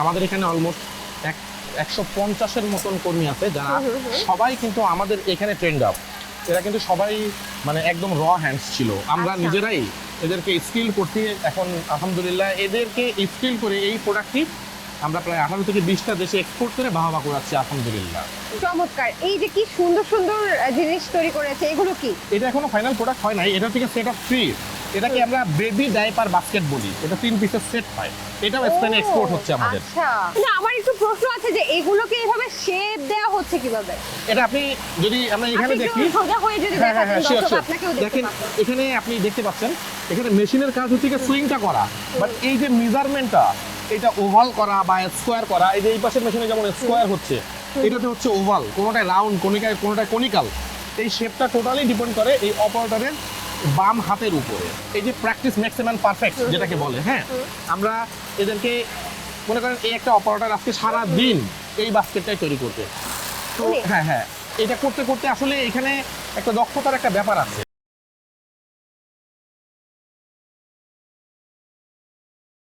আমাদের এখানে অলমোস্ট এক একশো পঞ্চাশের মতন কর্মী আছে যারা। সবাই কিন্তু আমাদের এখানে ট্রেন্ড আপ এরা কিন্তু সবাই মানে একদম র হ্যান্ডস ছিল। আমরা আচ্ছা। নিজেরাই এদেরকে স্কিল করতে এখন আলহামদুলিল্লাহ এদেরকে স্কিল করে এই প্রোডাক্টটি আমরা প্রায় আঠারো থেকে বিশটা দেশে এক্সপোর্ট করে বাহবা করাচ্ছি আলহামদুলিল্লাহ। চমৎকার। এই যে কি সুন্দর সুন্দর জিনিস তৈরি করেছে এগুলো কি? এটা এখনও ফাইনাল প্রোডাক্ট হয় নাই এটা থেকে সেট অফ থ্রি এটাকে আমরা বেবি ডাইপার বাস্কেট বলি। এটা তিন পিসের সেট হয়। এটাও স্পেনে এক্সপোর্ট হচ্ছে আমাদের। আচ্ছা। না আমার একটু প্রশ্ন আছে যে এগুলোকে এভাবে শেপ দেওয়া হচ্ছে কীভাবে? এটা আপনি যদি আমরা এখানে দেখি সোজা হয়ে যদি হ্যাঁ হ্যাঁ দেখাতেন হ্যাঁ দেখেন এখানে আপনি দেখতে পাচ্ছেন এখানে মেশিনের কাজ হচ্ছে সুইংটা করা। বাট এই যে মেজারমেন্টটা এটা ওভাল করা বা স্কোয়ার করা এই যে এই পাশের মেশিনে যেমন স্কোয়ার হচ্ছে এটাতে হচ্ছে ওভাল কোনোটায় রাউন্ড কোনিকায় কোনোটায় কনিকাল এই শেপটা টোটালি ডিপেন্ড করে এই অপারেটরের বাম হাতের উপরে। এই যে প্র্যাকটিস ম্যাক্সিমাম পারফেক্ট যেটাকে বলে হ্যাঁ? আমরা এদেরকে মনে করেন এই একটা অপারেটার আজকে সারা দিন এই বাস্কেটটাই তৈরি করতে তো হ্যাঁ হ্যাঁ। এটা করতে করতে আসলে এখানে একটা দক্ষতার একটা ব্যাপার আছে।